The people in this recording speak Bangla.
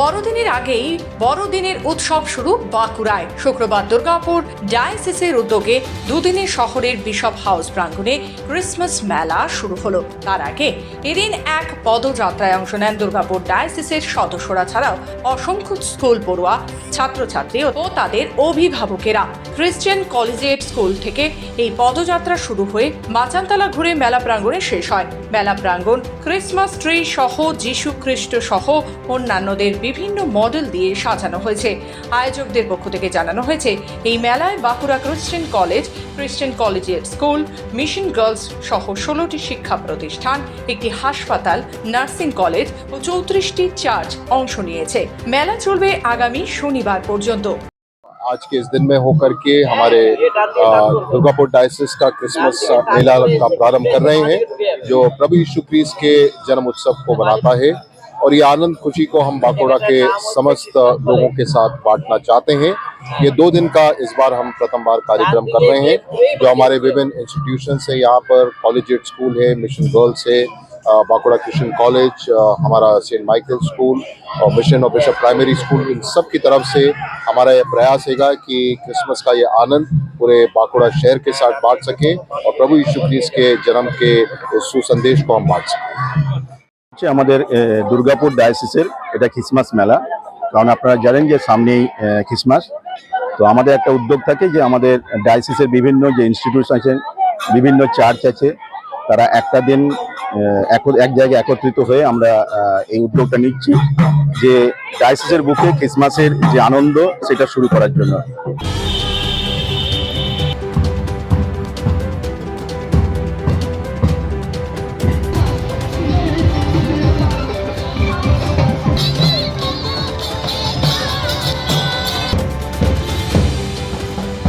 বড়দিনের আগেই বড়দিনের উৎসব শুরু বাঁকুড়ায়। শুক্রবার দুর্গাপুর ডায়াসিসের উদ্যোগে দুদিনের শহরের বিশপ হাউস প্রাঙ্গণে ক্রিসমাস মেলা শুরু হলো। তার আগে এদিন এক পদযাত্রায় অংশ নেন দুর্গাপুর ডায়াসিসের সদস্যরা ছাড়াও অসংখ্য স্কুল পড়ুয়া, ছাত্রছাত্রী ও তাদের অভিভাবকেরা। ক্রিশ্চিয়ান কলেজিয়েট স্কুল থেকে এই পদযাত্রা শুরু হয়ে মাচানতলা ঘুরে মেলা প্রাঙ্গণে শেষ হয়। মেলা প্রাঙ্গণ ক্রিসমাস ট্রি সহ যীশু খ্রিস্ট সহ অন্যান্যদের বিভিন্ন মডেল দিয়ে সাজানো হয়েছে আয়োজকদের পক্ষ থেকে জানানো হয়েছে এই মেলায় Bankura Christian college Christian collegiate school mission girls সহ ষোলোটি শিক্ষা প্রতিষ্ঠান একটি হাসপাতাল নার্সিং কলেজ ও চৌত্রিশটি চার্চ অংশ নিয়েছে মেলা চলবে আগামী শনিবার পর্যন্ত आज के इस दिन में होकर के हमारे अ, दुर्गापुर डायसिस का क्रिसमस मेला का प्रारंभ कर रहे हैं जो प्रभु यीशु क्रिस्ट के जन्म उत्सव को बनाता है और ये आनंद खुशी को हम बांकुड़ा के समस्त लोगों के साथ बांटना चाहते हैं। ये दो दिन का इस बार हम प्रथम बार कार्यक्रम कर रहे हैं, जो हमारे विभिन्न इंस्टीट्यूशन है। यहाँ पर कॉलेजिएट स्कूल है मिशन गर्ल्स है बांकुड़ा क्रिश्चियन कॉलेज हमारा सेंट माइकल स्कूल और मिशन और बिशप प्राइमरी स्कूल इन सब की तरफ़ से हमारा यह प्रयास हैगा कि क्रिसमस का ये आनंद पूरे बांकुड़ा शहर के साथ बांट सकें और प्रभु यीशु क्रिस्ट के जन्म के इस सुसंदेश को हम बांट सकें। হচ্ছে আমাদের দুর্গাপুর ডায়াসিসের এটা খ্রিসমাস মেলা। কারণ আপনারা জানেন যে সামনেই খ্রিসমাস। তো আমাদের একটা উদ্যোগ থাকে যে আমাদের ডায়াসিসের বিভিন্ন যে ইনস্টিটিউশন আছে, বিভিন্ন চার্চ আছে, তারা একটা দিন এক জায়গায় একত্রিত হয়ে আমরা এই উদ্যোগটা নিচ্ছি যে ডায়াসিসের বুকে খ্রিসমাসের যে আনন্দ, সেটা শুরু করার জন্য।